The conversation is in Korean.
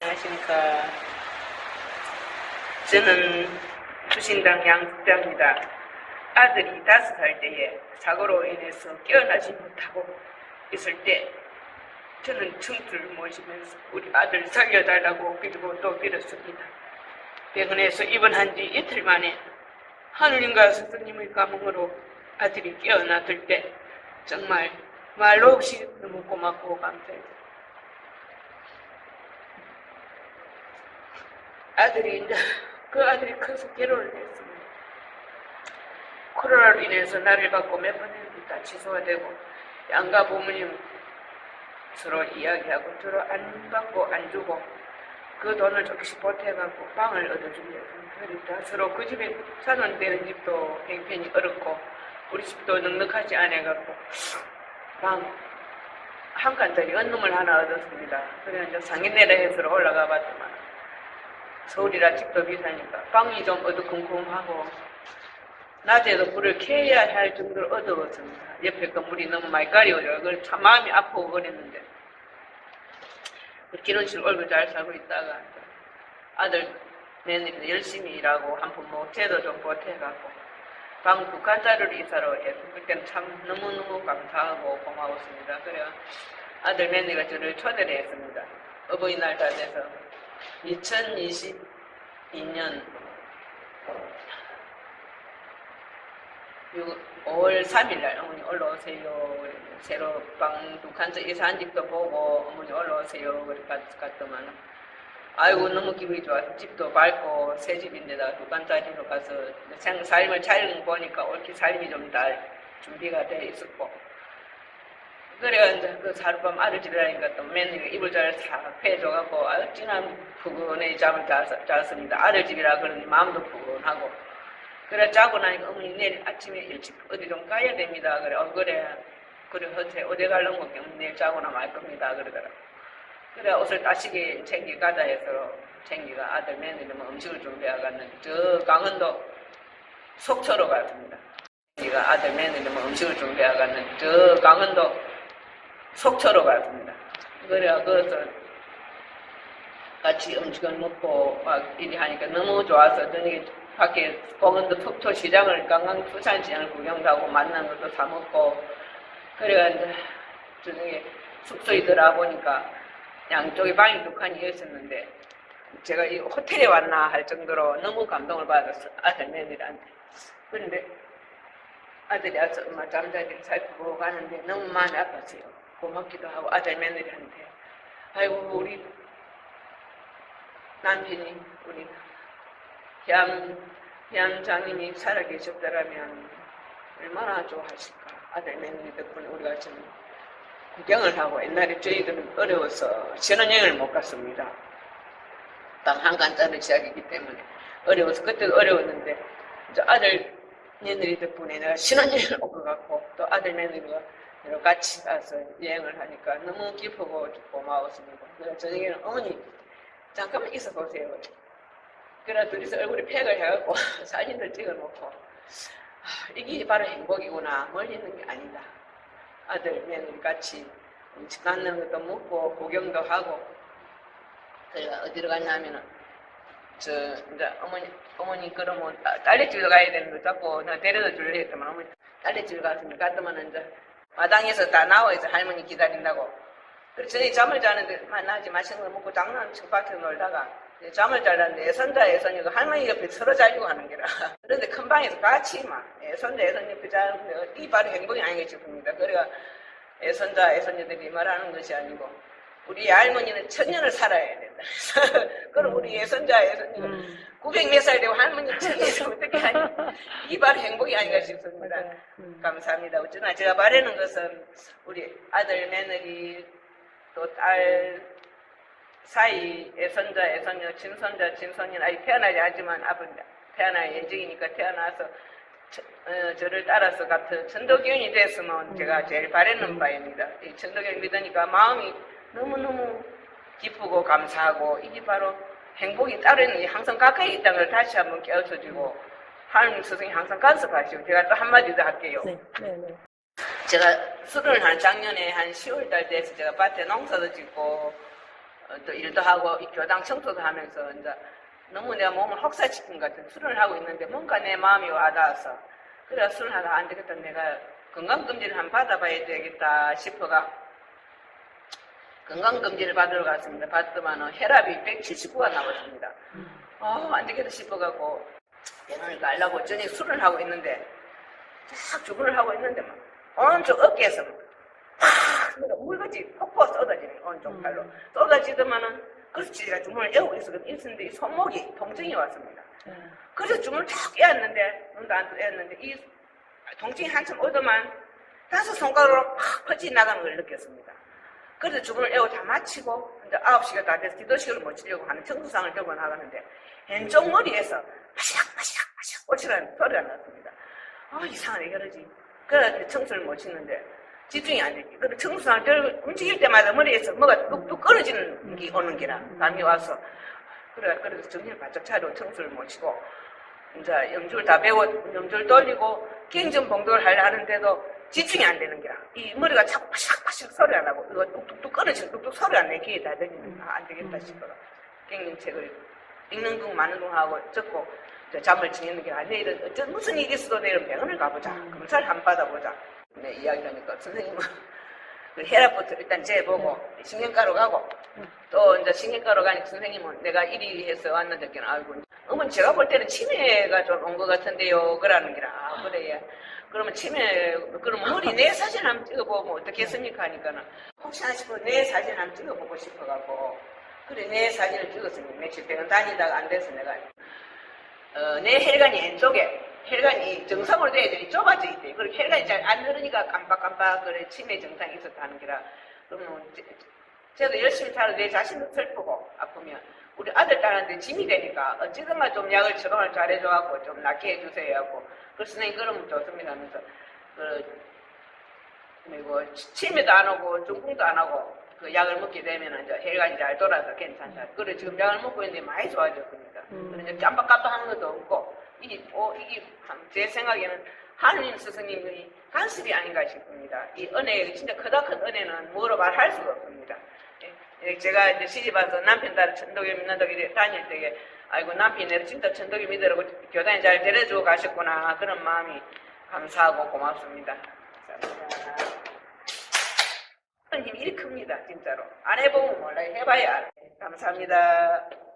안녕하십니까. 저는 주신당 양국자입니다. 아들이 다섯 살 때에 사고로 인해서 깨어나지 못하고 있을 때 저는 청주를 모시면서 우리 아들 살려달라고 그리고 또 빌었습니다. 병원에서 입원한 지 이틀 만에 하느님과 스승님의 감흥으로 아들이 깨어났을 때 정말 말로 없이 너무 고맙고 감사해요. 아들이 이제 그 아들이 커서 결혼을 했습니다. 코로나로 인해서 나를 받고 몇 번 했는데 다 취소가 되고 양가 부모님 서로 이야기하고 서로 안 받고 안 주고 그 돈을 조금씩 보태갖고 방을 얻어주려고 그러니까 서로 그 집에 사는 되는 집도 행편이 어렵고 우리 집도 넉넉하지 않아갖고 방 한 칸짜리 언룸을 하나 얻었습니다. 그래 이제 상인내라 해서 올라가 봤더만 서울이라 집도 비싸니까 방이 좀 어두컴컴하고 낮에도 불을 켜야 할 정도로 어두웠습니다. 옆에 건물이 너무 많이 가려워요. 그걸 참 마음이 아프고 그랬는데 기론실 얼굴 잘 살고 있다가 아들 며느리 열심히 일하고 한푼뭐 제도 좀 보태갖고 방두 칸짜리를 이사로 해서 그때는 참 너무너무 감사하고 고마웠습니다. 그래 아들 며느리가 저를 초대를 했습니다. 어버이날 다 돼서 2022년 5월 3일 날 어머니 올라오세요. 새로 방 북한서 이사한 집도 보고 어머니 올라오세요. 갔- 갔더만 아이고 너무 기분이 좋아서 집도 밝고 새 집인데다 북한짜리로 가서 생 삶을 차리는 거 보니까 옳게 삶이 좀다 준비가 돼 있었고 그래가 이제 그 하룻밤 아들 집이라니까 또 며느리가 잘싹 패줘갖고 아주 진한 푸근해 잠을 잤, 잤습니다. 아들 집이라 그러니 마음도 푸근하고 그래 자고 나니까 어머니 내일 아침에 일찍 어디 좀 가야 됩니다. 그래 어 그래 그래 허세 어디 가려는 거 내일 자고나 말 겁니다. 그러더라. 그래 옷을 따시게 챙기 가자 해서 챙기가 아들 며느리 뭐 음식을 준비해 갔는데 저 강원도 속초로 갔습니다. 챙기가 아들 며느리 뭐 음식을 준비해 갔는데 저 강원도 속초로 갔습니다. 그래 그래서 같이 음식을 먹고 막 이리 하니까 너무 좋아서 저녁에 밖에 공원도 속초 시장을 관광 부산 시장을 구경도 하고 만난 것도 사 먹고 그래가 이제 저녁에 숙소에 들어와 보니까 양쪽에 방이 두 칸이 있었는데 제가 이 호텔에 왔나 할 정도로 너무 감동을 받았어 아들 며느리한테 그런데 아들이 와서 엄마 잠자리를 살피고 가는데 너무 마음이 아팠어요 고맙기도 하고 아들 며느리한테 아이고 우리 남편이 우리 현, 현 장님이 살아계셨더라면 얼마나 좋아하실까. 아들 며느리 덕분에 우리가 지금 구경을 하고 옛날에 저희들은 어려워서 신혼여행을 못 갔습니다. 땅 한간짜리 시작이기 때문에 어려워서 그때도 어려웠는데 아들 며느리 덕분에 내가 신혼여행을 온 것 같고 또 아들 며느리가 여러 같이 가서 여행을 하니까 너무 기쁘고 고마웠습니다. 그래서 저녁에는 어머니 잠깐만 있어 보세요. 그래 둘이서 얼굴에 팩을 해갖고 사진을 찍어놓고 아, 이게 바로 행복이구나 멀리 있는 게 아니다. 아들 며느리 같이 음식 갖는 것도 먹고 구경도 하고 그래 어디로 갔냐면은 저 이제 어머니 어머니 그러면 딸- 딸내 집에 가야 되는 거 자꾸 나 데려다 줄려 했더만 어머니 딸내 집에 갔으면 갔더만 이제 마당에서 다 나와 있어. 할머니 기다린다고. 그래서 저희 잠을 자는데 만나지 맛있는 거 먹고 장난 층밭에 놀다가 잠을 자는데 애선자 애선이가 할머니 옆에 서로 자려고 하는 게라. 그런데 큰 방에서 같이 막 애선자 애선 옆에 자는데 이 바로 행복이 아니겠 싶습니다. 그래가 애선자 애선녀들이 말하는 것이 아니고 우리 할머니는 천년을 살아야 된다 그럼 우리 애선자 애선녀가 음. 900몇 살 되고 할머니 천년을 어떻게 하니 이 바로 행복이 아닌가 싶습니다. 음. 감사합니다. 어쩌나 제가 바라는 것은 우리 아들, 며느리, 또 딸 사이, 애선자, 애선녀, 친손자, 친손녀는 아직 태어나지 않지만 아버지 태어날 예정이니까 태어나서 저, 어, 저를 따라서 같은 천도교인이 됐으면 제가 제일 바라는 바입니다. 이 천도교인 믿으니까 마음이 너무너무 기쁘고 감사하고 이게 바로 행복이 따르는 게 항상 가까이 있다는 걸 다시 한번 깨우쳐주고 하나님 스승이 항상 간섭하시고 제가 또 한마디 더 할게요. 네, 네, 네. 제가 술을 한 작년에 한 10월 달 돼서 제가 밭에 농사도 짓고 어, 또 일도 하고 이 교당 청소도 하면서 이제 너무 내가 몸을 혹사시킨 것 같은 술을 하고 있는데 뭔가 내 마음이 와닿아서 그래 술을 하다 안 되겠다 내가 건강검진을 한번 받아봐야 되겠다 싶어가 건강검진을 받으러 갔습니다. 봤더만 혈압이 179가 나왔습니다. 어, 안 되겠다 싶어갖고 병원을 가려고 저녁 술을 하고 있는데 딱 주문을 하고 있는데 막 오른쪽 어깨에서 막 물같이 폭포 쏟아지는 오른쪽 팔로 쏟아지더만은 그래서 지가 주문을 있었거든 있었는데 이 손목이 통증이 왔습니다. 그래서 주문을 탁 깨었는데 눈도 안 뜨였는데 이 통증이 한참 오더만 다섯 손가락으로 팍 퍼지 나가는 걸 느꼈습니다. 그래서 주문을 애고 다 마치고 이제 9시가 다 돼서 기도식을 모치려고 하는 청소상을 들고 나가는데 왼쪽 머리에서 마시락 마시락 마시락 꽂히라는 소리가 났습니다. 아 이상하네 이러지. 그래서 청소를 못 치는데 집중이 안 되지. 그래서 청소상을 들고 움직일 때마다 머리에서 뭐가 뚝뚝 끊어지는 게 오는 게라 감이 와서 그래 그래서 정신을 바짝 차리고 청소를 못 치고 이제 영줄 다 배워 영줄 돌리고 경전 봉독을 하려 하는데도 집중이 안 되는 게라 이 머리가 자꾸 파샥파샥 소리 안 나고 이거 뚝뚝뚝 끊어지는 뚝뚝 소리 안 내기 귀에 다 들리는 아, 안 되겠다 싶어서 경전책을 읽는 둥 마는 둥 하고 적고 잠을 지내는 게 아니라 내일은 어쩐 무슨 일이 있어도 내일은 병원을 가보자. 검사를 한번 받아보자. 네 이야기하니까 선생님은 그 혈압부터 일단 재보고 신경과로 가고 또 이제 신경과로 가니까 선생님은 내가 이리 해서 왔는데 알고 어머니 제가 볼 때는 치매가 좀 온 것 같은데요 그러는 게라 아 그래 예. 그러면 치매 그럼 머리 내 사진 한번 찍어보면 어떻겠습니까 하니까는 혹시나 싶어 내 사진 한번 찍어보고 싶어갖고 그래 내 사진을 찍었습니다 며칠 병원 다니다가 안 돼서 내가 어, 내 혈관이 왼쪽에 혈관이 정상으로 돼야 되니 좁아져 있대. 그리고 혈관이 잘 안 흐르니까 깜빡깜빡 그래 치매 증상이 있었다는 게라. 그러면 제- 저도 열심히 살아 내 자신도 슬프고 아프면 우리 아들 딸한테 짐이 되니까 어찌든가 좀 약을 처방을 잘해줘갖고 좀 낫게 해주세요 하고 그 선생님 그러면 좋습니다 하면서 그 그리고 치- 치매도 안 오고 중풍도 안 하고 그 약을 먹게 되면 이제 혈관이 잘 돌아서 괜찮다. 그래 지금 약을 먹고 있는데 많이 좋아졌습니다. 그래서 깜빡깜빡하는 것도 없고 이게 어, 이게 참제 생각에는 하느님 스승님의 간섭이 아닌가 싶습니다. 이 은혜 진짜 크다 큰 은혜는 뭐로 말할 수가 없습니다. 예, 예, 제가 이제 시집 와서 남편 딸 천덕이 믿는다고 이래 다닐 때에 아이고 남편이 진짜 천덕이 믿으라고 교단에 잘 데려주고 가셨구나 그런 마음이 감사하고 고맙습니다. 하나님 일이 큽니다 진짜로 안 해보면 몰라요 해봐야. 감사합니다.